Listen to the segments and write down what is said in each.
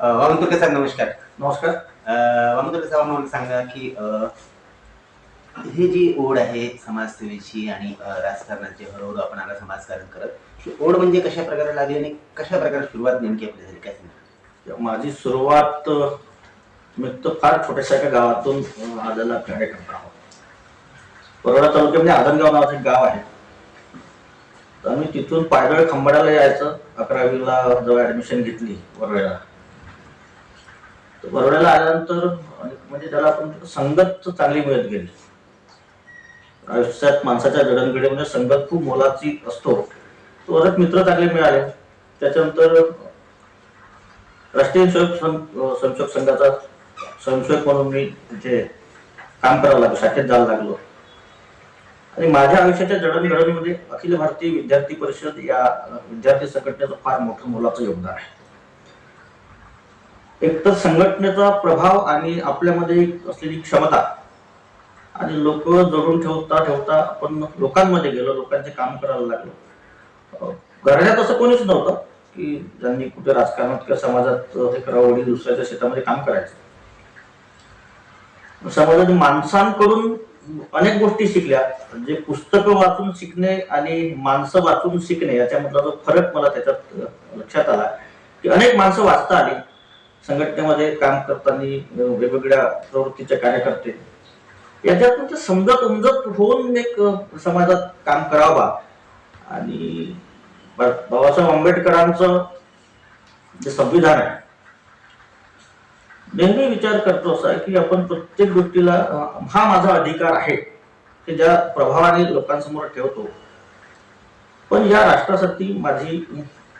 वामनतुर्के साहेब नमस्कार. नमस्कार. अं, वामनतुर्के साहेब मला सांगा की ही जी ओढ आहे समाजसेवेची आणि राजकारणाची हळूहळू आपण आता समाजकारण करत ओढ म्हणजे कशा प्रकारे लागली आणि कशा प्रकारे सुरुवात नेमकी आपली झाली? काय सांगा माझी सुरुवात मी तर फार छोट्याशा एका गावातून आलेला कार्यकर्ता आहोत. बरोडा तालुक्यामध्ये आदनगाव नावाचं एक गाव आहे. तर मी तिथून पायदळ खंबाड्याला यायचं. अकरावीला जेव्हा ऍडमिशन घेतली वरवेळा बरोड्याला आल्यानंतर म्हणजे त्याला आपण संगत चांगली मिळत गेली. आयुष्यात माणसाच्या जडणघडीमध्ये म्हणजे संगत खूप मोलाची असतो. तो परत मित्र चांगले मिळाले. त्याच्यानंतर राष्ट्रीय स्वयंसेवक स्वयंसेवक संघाचा स्वयंसेवक म्हणून मी तिथे काम करावं लागलो शाखेत जायला लागलो. आणि माझ्या आयुष्याच्या जडणघडणीमध्ये अखिल भारतीय विद्यार्थी परिषद या विद्यार्थी संघटनेचं फार मोठं मोलाचं योगदान आहे. एक तर संघटनेचा प्रभाव आणि आपल्यामध्ये असलेली क्षमता. आणि लोक जोडून ठेवता ठेवता आपण लोकांमध्ये गेलो लोकांचे काम करायला लागलो. घराण्यात असं कोणीच नव्हतं की ज्यांनी कुठे राजकारणात किंवा समाजात हे करावं वडील दुसऱ्याच्या शेतामध्ये काम करायचं. समाजात माणसांकडून अनेक गोष्टी शिकल्या. म्हणजे पुस्तकं वाचून शिकणे आणि माणसं वाचून शिकणे याच्यामधला जो फरक मला त्याच्यात लक्षात आला की अनेक माणसं वाचता आली. संघटनेमध्ये काम करताना वेगवेगळ्या प्रवृत्तीचे कार्यकर्ते. याच्यातून ते समजत उमजत होऊन एक समाजात काम करावा आणि बा- बाबासाहेब आंबेडकरांचं जे संविधान आहे नेहमी विचार करतो असा की आपण प्रत्येक गोष्टीला हा माझा अधिकार आहे की ज्या प्रभावाने लोकांसमोर ठेवतो. पण या राष्ट्रासाठी माझी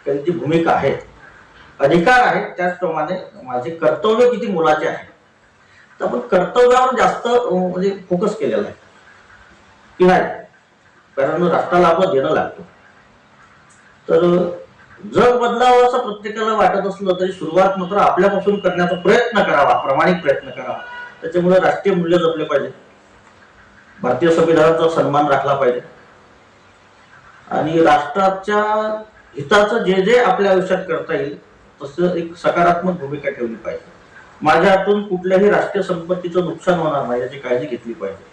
काही भूमिका आहे अधिकार आहेत त्याचप्रमाणे माझे कर्तव्य किती मुलाचे आहे. तर आपण कर्तव्यावर जास्त म्हणजे फोकस केलेला आहे. की नाही? कारण राष्ट्राला आपण देणं लागतं. तर जग बदलावं असं प्रत्येकाला वाटत असलं तरी सुरुवात मात्र आपल्यापासून करण्याचा प्रयत्न करावा प्रामाणिक प्रयत्न करावा. त्याच्यामुळे राष्ट्रीय मूल्य जपले पाहिजे. भारतीय संविधानाचा सन्मान राखला पाहिजे. आणि राष्ट्राच्या हिताचं जे जे आपल्या आयुष्यात करता येईल तसं एक सकारात्मक भूमिका ठेवली पाहिजे. माझ्या हातून कुठल्याही राष्ट्रीय संपत्तीचं नुकसान होणार नाही याची काळजी घेतली पाहिजे.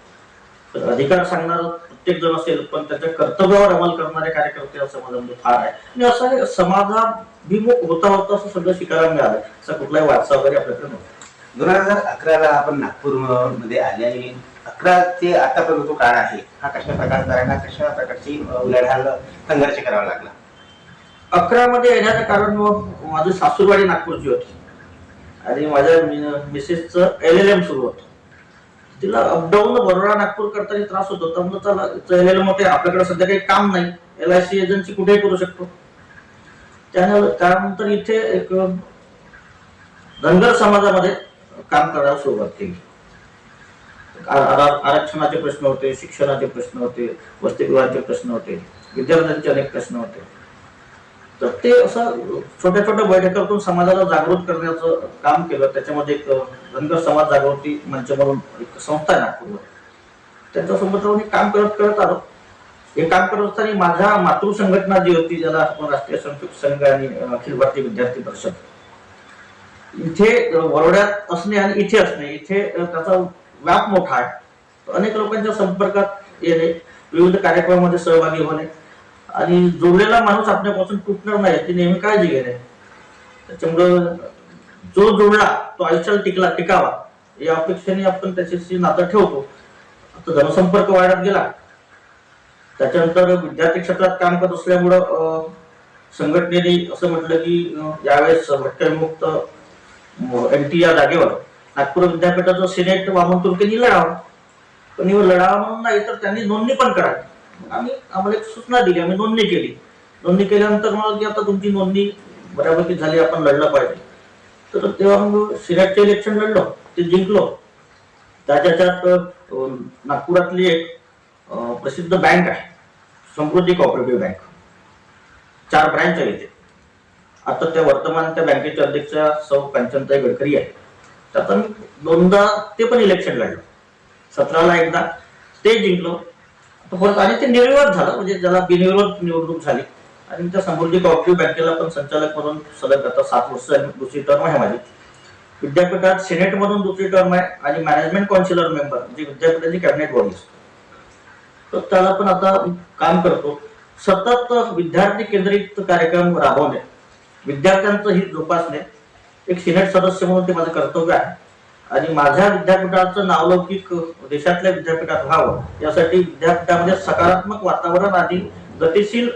तर अधिकार सांगणार प्रत्येक जण असेल पण त्याच्या कर्तव्यावर अंमल करणारे कार्यकर्ते असं समाजामध्ये फार आहे. आणि असं समाजाभिमुख होता होता असं सगळं शिकायला मिळालं असा कुठलाही वारसा वगैरे आपल्याकडे नव्हता. दोन हजार अकराला आपण नागपूरमध्ये आले आणि अकरा ते आतापर्यंत जो काळ आहे. हा कशा प्रकारचा कशा प्रकारची अं, उलाढाल संघर्ष करावा लागला? अकरा मध्ये येण्याचं कारण मग माझी सासूरवाडी नागपूरची होती. आणि माझ्या मिसेसचं एल एल एम सुरू होतं. तिला अपडाऊन बरोडा नागपूर करताना त्रास होत होता. मग चला एल एल एम होते आपल्याकडे सध्या काही काम नाही. एल आय सी एजन्सी कुठेही करू शकतो. त्यानं त्यानंतर इथे एक धनगर समाजामध्ये काम करायला सुरुवात केली. आरक्षणाचे प्रश्न होते शिक्षणाचे प्रश्न होते वसतिगृहाचे प्रश्न होते विद्यार्थ्यांचे अनेक प्रश्न होते. तर ते असं छोट्या छोट्या बैठकातून समाजाला जागृत करण्याचं काम केलं. त्याच्यामध्ये एक धनगर समाज जागृती मंच म्हणून एक संस्था आहे नागपूरवर त्यांच्यासोबत राहून हे काम करत करत आलो. हे काम करत असताना माझ्या मातृ संघटना जी होती ज्याला आपण राष्ट्रीय संयुक्त संघ आणि अखिल भारतीय विद्यार्थी परिषद. इथे वरोड्यात असणे आणि इथे असणे इथे त्याचा व्याप मोठा आहे. अनेक लोकांच्या संपर्कात येणे विविध कार्यक्रमामध्ये सहभागी होणे आणि जोडलेला माणूस आपल्यापासून तुटणार नाही ती नेहमी काळजी घेणे त्याच्यामुळं जो जोडला तो आयुष्याला टिकला टिकावा या अपेक्षेने आपण त्याच्याशी नातं ठेवतो. आता जनसंपर्क वाढत गेला. त्याच्यानंतर विद्यार्थी क्षेत्रात काम करत असल्यामुळं संघटनेने असं म्हटलं की यावेळेस भटकमुक्त एन टी या जागेवर. नागपूर विद्यापीठाचं सिनेट वामन तुर्केनी लढावं. पण हे म्हणून नाही तर त्यांनी नोंदणी पण करावी. आम्ही आम्हाला एक सूचना दिली आम्ही नोंदणी केली. नोंदणी केल्यानंतर मला की आता तुमची नोंदणी बऱ्यापैकी झाली आपण लढलं पाहिजे. तर तेव्हा मग सिनेटचे इलेक्शन लढलो ते जिंकलो. त्याच्यात नागपुरातली एक प्रसिद्ध बँक आहे समृद्धी कॉपरेटिव्ह बँक चार ब्रँच आहे इथे आता त्या वर्तमान त्या बँकेचे अध्यक्ष सौ कांचनताई गडकरी आहे त्यात मी दोनदा ते पण इलेक्शन लढलो. सतराला एकदा ते जिंकलो. होत आणि ते निर्विरोध झालं म्हणजे ज्याला बिनविरोध निवडणूक झाली. आणि मी त्या समृद्धी कॉपरेटिव्ह बँकेला पण संचालक म्हणून सलग आता सात वर्ष दुसरी टर्म आहे माझी. विद्यापीठात सिनेट मधून दुसरी टर्म आहे आणि मॅनेजमेंट काउन्सिलर मेंबर म्हणजे विद्यापीठाची कॅबिनेट बॉडी तर त्याला पण आता काम करतो. सतत विद्यार्थी केंद्रित कार्यक्रम राबवणे विद्यार्थ्यांचं हित जोपासणे एक सिनेट सदस्य म्हणून ते माझं कर्तव्य आहे. आणि माझ्या विद्यापीठाचं नावलौकिक देशातल्या विद्यापीठात व्हावं यासाठी विद्यापीठामध्ये सकारात्मक वातावरण आणि गतिशील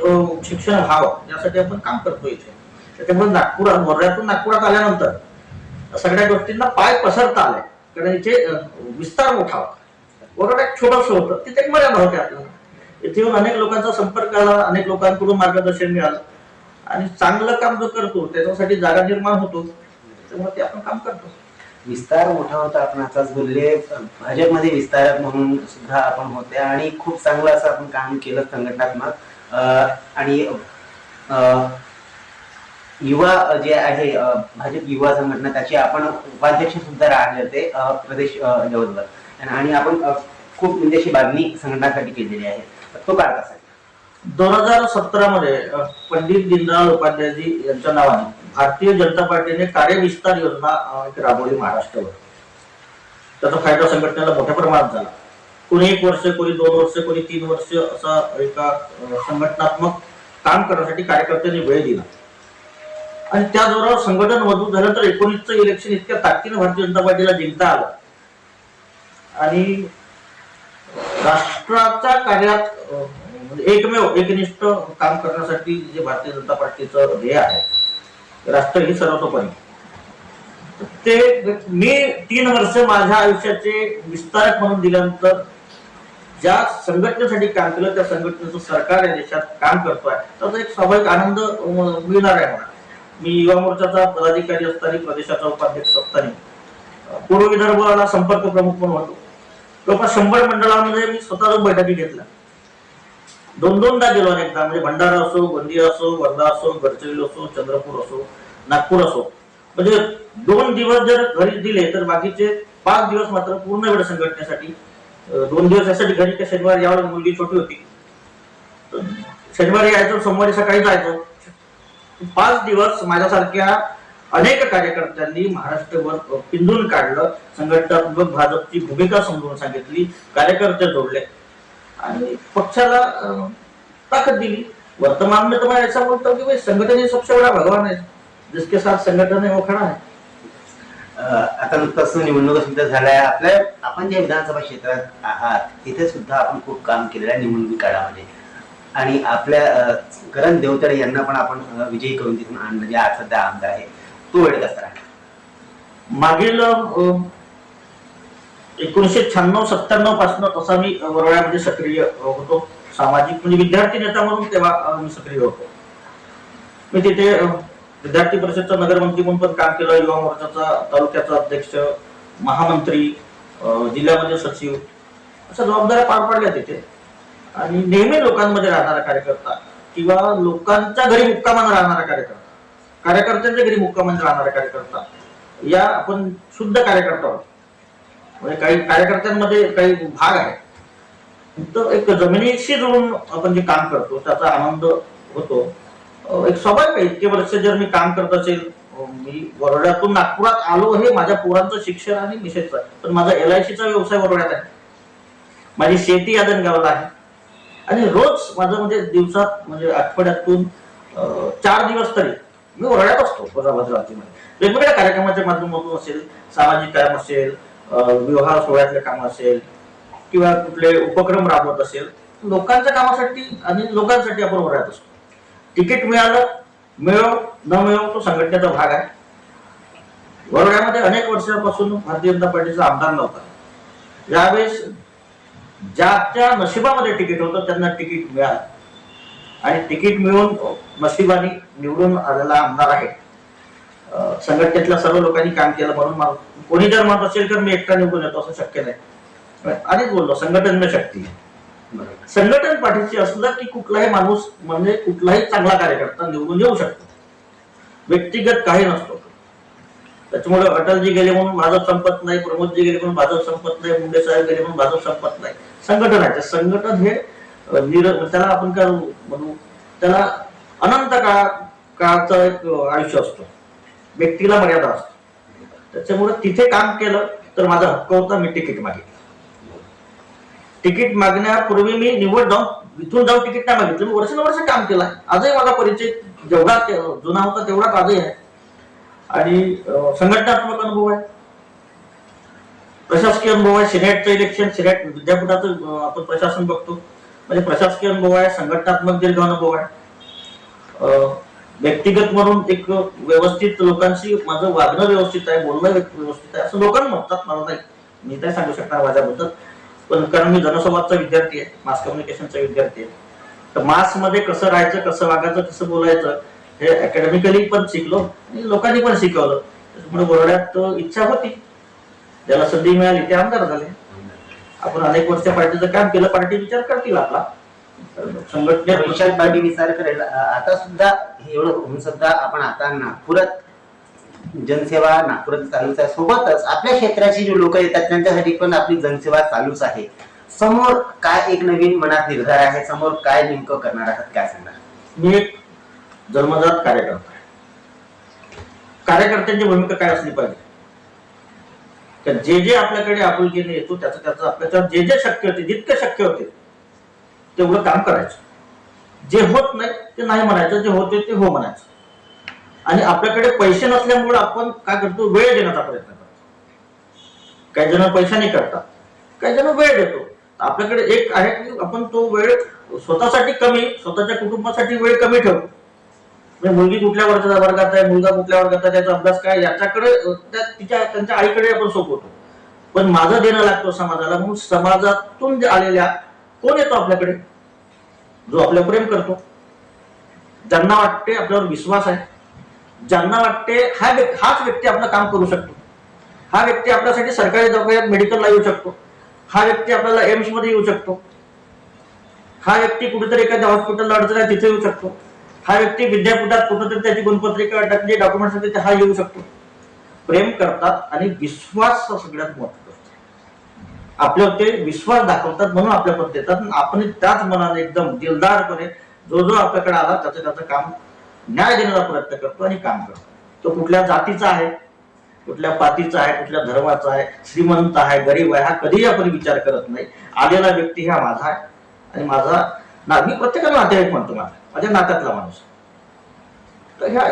शिक्षण व्हावं यासाठी आपण काम करतो इथे. त्याच्यामुळे नागपुरात वर्ध्यातून नागपुरात आल्यानंतर सगळ्या गोष्टींना पाय पसरता आले. कारण इथे विस्तार मोठा होता. वरड एक छोटस होतं. तिथे एक मर्यादा होत्या आपल्याला. इथे येऊन अनेक लोकांचा संपर्क आला अनेक लोकांकडून मार्गदर्शन मिळालं. आणि चांगलं काम जो करतो त्याच्यासाठी जागा निर्माण होतो. त्यामुळे ते आपण काम करतो. विस्तार मोठा होता आपण आताच बोलले. भाजपमध्ये विस्तारक म्हणून सुद्धा आपण होते आणि खूप चांगलं असं आपण काम केलं संघटनात्मक. अं, आणि अं, युवा जे आहे भाजप युवा संघटना त्याचे आपण उपाध्यक्ष सुद्धा राहिले होते प्रदेश अं, लेवलवर आणि आपण खूप म्हणजे अशी बातमी संघटनासाठी केलेली आहे. तो काळ कसा आहे? दोन हजार सतरा मध्ये पंडित दीनदयाळ उपाध्यायजी यांच्या नावाने भारतीय जनता पार्टीने कार्यविस्तार योजना एक राबवली महाराष्ट्रावर. त्याचा फायदा संघटनेला मोठ्या प्रमाणात झाला. कोणी एक वर्ष कोणी दोन वर्ष कोणी तीन वर्ष असा एका संघटनात्मक काम करण्यासाठी कार्यकर्त्यांनी वेळ दिला. आणि त्या जोरावर संघटन मजबूत झालं तर एकोणीसचं इलेक्शन इतक्या ताकदीनं भारतीय जनता पार्टीला जिंकता आलं. आणि राष्ट्राच्या कार्यात म्हणजे एकमेव एकनिष्ठ काम करण्यासाठी जे भारतीय जनता पार्टीचं ध्येय आहे राष्ट्र ही सर्वतोपरी. ते मी तीन वर्ष माझ्या आयुष्याचे विस्तारक म्हणून दिल्यानंतर ज्या संघटनेसाठी काम केलं त्या संघटनेचं सरकार या देशात काम करतोय. त्याचा एक स्वाभाविक आनंद मिळणार आहे मला. मी युवा मोर्चाचा पदाधिकारी असताना प्रदेशाचा उपाध्यक्ष असताना पूर्व विदर्भाला संपर्क प्रमुख म्हणून होतो. जवळपास शंभर मंडळामध्ये मी स्वतः बैठकी घेतल्या. दोन दोनदा गेलो अनेकदा. म्हणजे भंडारा असो गोंदिया असो वर्धा असो गडचिरोली असो चंद्रपूर असो नागपूर असो. म्हणजे दोन दिवस जर घरी दिले तर बाकीचे पाच दिवस मात्र पूर्ण वेळ संघटनेसाठी दोन दिवस यासाठी घरी त्या शनिवार यावर मुलगी छोटी होती. शनिवारी यायचो सोमवारी सकाळी जायचो. पाच दिवस माझ्यासारख्या अनेक कार्यकर्त्यांनी महाराष्ट्रभर पिंजून काढलं. संघटनात्मक भाजपची भूमिका समजून सांगितली. कार्यकर्ते जोडले. आणि पक्षाला अं, ताकद दिली. वर्तमान में तो मैं ऐसा बोलता हूँ कि भाई संगठन ही सबसे बड़ा भगवान है जिसके साथ संगठन है वो खड़ा है। आता नुकताच निवडणुका सुद्धा झाल्या. आपल्या आपण ज्या विधानसभा क्षेत्रात आहात तिथे सुद्धा आपण खूप काम केलेलं आहे निवडणुकी काळामध्ये. आणि आपल्या करण देवतळे यांना पण आपण विजयी करून तिथून आणलं जे आज सध्या आमदार आहे. तो वेळ कसा राहिला? मागील एकोणीसशे शहाण्णव सत्त्याण्णवपासून तसा मी वरळ्यामध्ये सक्रिय होतो. सामाजिक म्हणजे विद्यार्थी नेता म्हणून तेव्हा मी सक्रिय होतो. मी तिथे विद्यार्थी परिषदचा नगरमंत्री म्हणून पण काम केलं युवा मोर्चाचा तालुक्याचा अध्यक्ष महामंत्री जिल्ह्यामध्ये सचिव अशा जबाबदाऱ्या पार पाडल्या तिथे. आणि नेहमी लोकांमध्ये राहणारा कार्यकर्ता किंवा लोकांच्या घरी मुक्कामान राहणारा कार्यकर्ता कार्यकर्त्यांच्या घरी मुक्कामान राहणारा कार्यकर्ता या आपण शुद्ध कार्यकर्ता आहोत म्हणजे काही कार्यकर्त्यांमध्ये काही भाग आहे. तर एक जमिनीशी जोडून आपण जे काम करतो त्याचा आनंद होतो. एक स्वाभाविक आहे इतके वर्ष जर मी काम करत असेल मी वरोड्यातून नागपुरात आलो हे माझ्या पोरांचं शिक्षण आणि मिसेसचं आहे. पण माझा एल आय सीचा व्यवसाय वरोड्यात आहे. माझी शेती यादनगावला आहे. आणि रोज माझं म्हणजे दिवसात म्हणजे आठवड्यातून चार दिवस तरी मी वरड्यात असतो कोल्हा भद्रावतीमध्ये वेगवेगळ्या कार्यक्रमाच्या माध्यमातून असेल सामाजिक काम असेल विवाह सोहळ्यातले काम असेल किंवा कुठले उपक्रम राबवत असेल लोकांच्या कामासाठी आणि लोकांसाठी आपण वरड्यात असतो. तिकीट मिळालं मिळव न मिळव तो संघटनेचा भाग आहे. वरोड्यामध्ये अनेक वर्षापासून भारतीय जनता पार्टीचा आमदार नव्हता. यावेळेस ज्याच्या नशिबामध्ये तिकीट होतं त्यांना तिकीट मिळालं. आणि तिकीट मिळून नशिबाने निवडून आलेला आमदार आहे. संघटनेतल्या सर्व लोकांनी काम केलं म्हणून मला कोणी जर म्हणत असेल तर मी एकटा निवडून येतो असं शक्य नाही. आधीच बोललो संघटन में शक्ती संघटन पाठीशी असलं की कुठलाही माणूस म्हणजे कुठलाही चांगला कार्यकर्ता निवडून येऊ शकतो. व्यक्तिगत काही नसतो. त्याच्यामुळे अटलजी गेले म्हणून भाजप संपत नाही प्रमोदजी गेले म्हणून भाजप संपत नाही मुंडे साहेब गेले म्हणून भाजप संपत नाही. संघटन आहे. ते संघटन हे निर त्याला आपण काय म्हणू त्याला अनंत काळ काळाचं एक आयुष्य असतो. व्यक्तीला मर्यादा असते. त्याच्यामुळे तिथे काम केलं तर माझा हक्क होता मी तिकीट मागितलं तिकीट मागण्यापूर्वी मी निवड जाऊन इथून जाऊन तिकीट नाही मागितलं. मी वर्षानुवर्ष काम केलं. आहे आजही माझा परिचय जेवढा ते- जुना होता तेवढाच आजही आहे. आणि संघटनात्मक अनुभव आहे. प्रशासकीय अनुभव आहे. सिनेटचं इलेक्शन सिनेट विद्यापीठाचं आपण प्रशासन बघतो. म्हणजे प्रशासकीय अनुभव आहे संघटनात्मक दीर्घ अनुभव आहे. व्यक्तिगत म्हणून एक व्यवस्थित लोकांशी माझं वागणं व्यवस्थित आहे बोलणं व्यवस्थित आहे असं लोकांना म्हणतात मला नाही. मी नाही सांगू शकणार माझ्याबद्दल. पण कारण मी जनसंवादचा विद्यार्थी आहे मास कम्युनिकेशनचा विद्यार्थी आहे. तर मासमध्ये कसं राहायचं कसं वागायचं कसं बोलायचं हे अकॅडमिकली पण शिकलो आणि लोकांनी पण शिकवलं. त्याच्यामुळे बोलण्यात इच्छा होती. ज्याला संधी मिळाली ते आमदार झाले. आपण अनेक वर्ष पार्टीचं काम केलं पार्टी विचार करतील आपला. संघटने भविष्यात पार्टी विचार करेल. आता सुद्धा एवढं होऊन सुद्धा आपण आता नागपुरात जनसेवा नागपुरात चालूच आहे. सोबतच आपल्या क्षेत्राची जी लोक येतात त्यांच्यासाठी पण आपली जनसेवा चालूच आहे. समोर काय एक नवीन मनात निर्धार आहे? समोर काय नेमकं करणार आहात? काय सांगणार मी एक जन्मजात कार्यकर्ता कार्यकर्त्यांची भूमिका काय असली पाहिजे? तर जे जे आपल्याकडे आपुलकीने येतो त्याचं त्याचं आपल्याच्या जे जे शक्य होते जितके शक्य होते तेवढं काम करायचं. जे होत नाही ते नाही म्हणायचं जे होते ते हो म्हणायचं. आणि आपल्याकडे पैसे नसल्यामुळे आपण काय करतो? वेळ देण्याचा प्रयत्न करतो. काही जण पैशाने करतात. काही जण वेळ देतो. आपल्याकडे एक आहे की आपण तो वेळ स्वतःसाठी कमी स्वतःच्या कुटुंबासाठी वेळ कमी ठेवतो. म्हणजे मुलगी कुठल्या वर्गाचा वर्गात आहे मुलगा कुठल्या वर्गात आहे त्याचा अभ्यास काय याच्याकडे त्या तिच्या त्यांच्या आईकडे आपण सोपवतो. पण माझं देणं लागतो समाजाला म्हणून समाजातून आलेल्या कोण येतो आपल्याकडे? जो आपल्या प्रेम करतो. ज्यांना वाटते आपल्यावर विश्वास आहे ज्यांना वाटते हा हाच व्यक्ती आपलं काम करू शकतो. हा व्यक्ती आपल्यासाठी सरकारी दवाखान्यात मेडिकलला येऊ शकतो. हा व्यक्ती आपल्याला एम्समध्ये येऊ शकतो. हा व्यक्ती कुठेतरी एखाद्या हॉस्पिटलला अडचण आहे तिथे येऊ शकतो. हा व्यक्ती विद्यापीठात कुठेतरी त्याची गुणपत्रिका अटकली डॉक्युमेंट हा येऊ शकतो. प्रेम करतात आणि विश्वास सगळ्यात महत्त्वाचा आपल्यावर ते विश्वास दाखवतात म्हणून आपल्यापर्यंत येतात आणि आपण त्याच मनाने एकदम दिलदारपणे जो जो आपल्याकडे आला त्याचं त्याचं काम न्याय देण्याचा प्रयत्न करतो आणि काम करतो. तो कुठल्या जातीचा आहे कुठल्या पातीचा आहे कुठल्या धर्माचा आहे श्रीमंत आहे गरीब आहे हा कधीही आपण विचार करत नाही. आलेला व्यक्ती हा माझा आहे. आणि माझा ना मी प्रत्येकाला नातेवाईक म्हणतो माझा माझ्या नात्यातला माणूस तर ह्या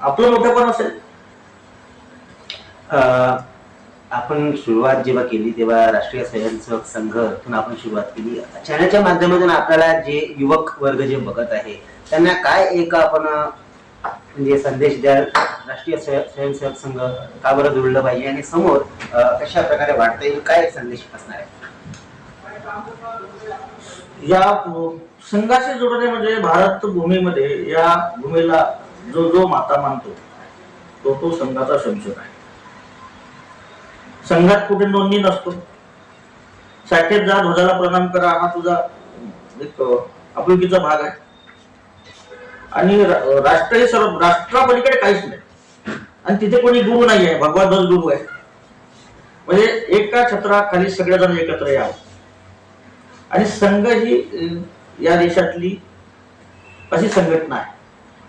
आपलं मोठेपण असेल. आपण सुरुवात जेव्हा केली तेव्हा राष्ट्रीय स्वयंसेवक संघातून आपण सुरुवात केली. चॅनलच्या माध्यमातून आपल्याला जे युवक वर्ग जे बघत आहे त्यांना काय एक आपण म्हणजे संदेश द्याल? राष्ट्रीय स्वयंसेवक संघ का बरं जुळलं पाहिजे आणि समोर कशा प्रकारे वाढता येईल काय संदेश असणार आहे? या संघाशी जोडणे म्हणजे भारत भूमीमध्ये या भूमीला जो जो माता मानतो तो तो संघाचा संशोध आहे. संघात कुठे नोंदणी नसतो. साठेत जा ध्वजाला प्रणाम करा हा तुझा एक आपुलकीचा भाग आहे. आणि राष्ट्र हे सर्व राष्ट्रापलीकडे काहीच नाही. आणि तिथे कोणी गुरु नाही आहे भगवान ध्वज गुरु आहे. म्हणजे एका छत्राखाली सगळेजण एकत्र यावं. आणि संघ ही या देशातली अशी संघटना आहे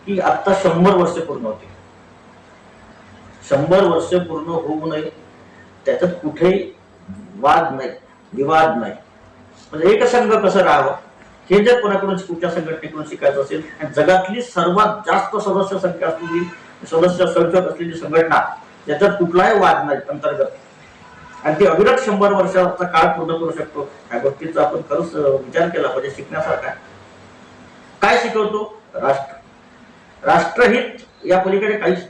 की आता शंभर वर्ष पूर्ण होते शंभर वर्ष पूर्ण होऊ नये. त्याच्यात कुठेही वाद नाही विवाद नाही. म्हणजे एक संघ कसं राहावं? हे जर कोणाकडून कुठच्या संघटनेकडून शिकायचं असेल आणि जगातली सर्वात जास्त सदस्य संख्या असलेली सदस्य संख्यक असलेली संघटना याच्यात कुठलाही वाद नाही अंतर्गत. आणि ती अविरत शंभर वर्षाचा काळ पूर्ण करू शकतो. या गोष्टीचा आपण खरंच विचार केला पाहिजे शिकण्यासारखा. काय शिकवतो? राष्ट्र. राष्ट्रहित या पलीकडे काहीच